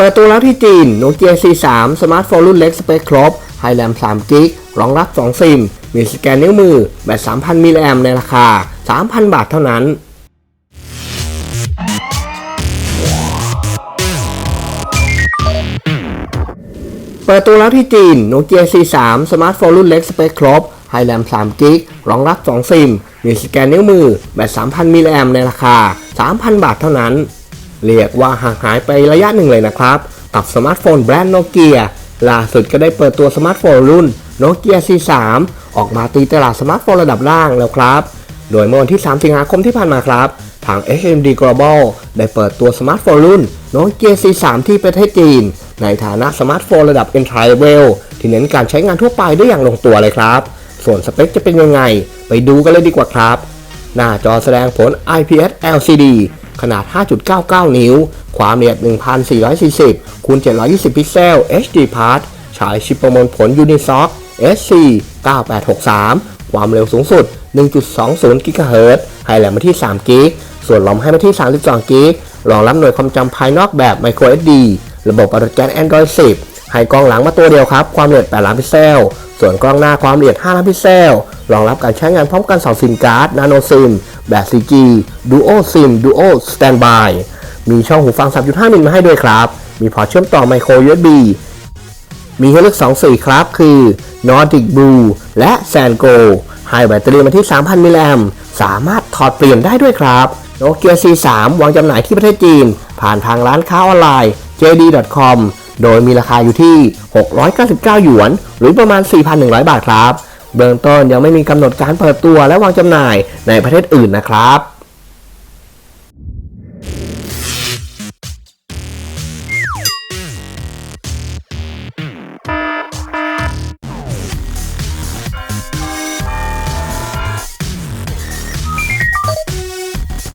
เปิดตัวแล้วที่จีนโนเกีย C3 สมาร์ทโฟนรุ่นเล็กสเปคครบไฮแรม3กิกรองรับ 2 ซิม มีสแกนนิ้วมือ แบต 3,000 มิลลิแอมในราคา 3,000 บาทเท่านั้นเปิดตัวแล้วที่จีนโนเกีย C3 สมาร์ทโฟนรุ่นเล็กสเปคครบไฮแรม3กิกรองรับ 2 ซิม มีสแกนนิ้วมือ แบต 3,000 มิลลิแอมในราคา 3,000 บาทเท่านั้น เรียกว่าห่างหายไประยะหนึ่งเลยนะครับ กับสมาร์ทโฟนแบรนด์โนเกียล่าสุดก็ได้เปิดตัวสมาร์ทโฟนรุ่นโนเกีย C3 ออกมาตีตลาดสมาร์ทโฟนระดับล่างแล้วครับ โดยเมื่อวันที่ 3 สิงหาคมที่ผ่านมาครับ ทาง HMD Global ได้เปิดตัวสมาร์ทโฟนรุ่น Nokia C3 ที่ประเทศจีน ในฐานะสมาร์ทโฟนระดับ Entry Level ที่เน้นการใช้งานทั่วไปได้อย่างลงตัวเลยครับ ส่วนสเปคจะเป็นยังไง ไปดูกันเลยดีกว่าครับ หน้าจอแสดงผล IPS LCD ขนาด 5.99 นิ้ว ความละเอียด 1440คูณ720 พิกเซล HD Plus ฉายชิปประมวลผล Unisoc SC 9863 ความเร็วสูงสุด 1.20 GHz ให้แหลมมาที่3 g b ส่วนลอมให้มาที่ 32 g b รองรับหน่วยความจำภายนอกแบบ Micro SD ระบบอัตโนมัติ Android 10 ให้กล้องหลังมาตัวเดียวครับ ความละเอียด 8 ล้านพิกเซล ส่วนกล้องหน้าความละเอียด 5 ล้านพิกเซล รองรับการใช้งานพร้อมกัน2ซิมการ์ด Nano SIM แบบ 4G Duo SIM Duo Standby มีช่องหูฟัง 3.5 มิลมาให้ด้วยครับ มีพอร์ตเชื่อมต่อ Micro USB มีให้เลือก2สีครับ คือ Nordic Blue และ Sandgo ให้แบตเตอรี่มาที่ 3,000 มิลลิแอมสามารถถอดเปลี่ยนได้ด้วยครับ Nokia C3 วางจำหน่ายที่ประเทศจีน ผ่านทางร้านค้าออนไลน์ JD.com โดยมีราคาอยู่ที่ 699 หยวน หรือประมาณ 4,100 บาทครับ เบื้องต้นยังไม่มีกำหนดการเปิดตัวและวางจำหน่ายในประเทศอื่นนะครับ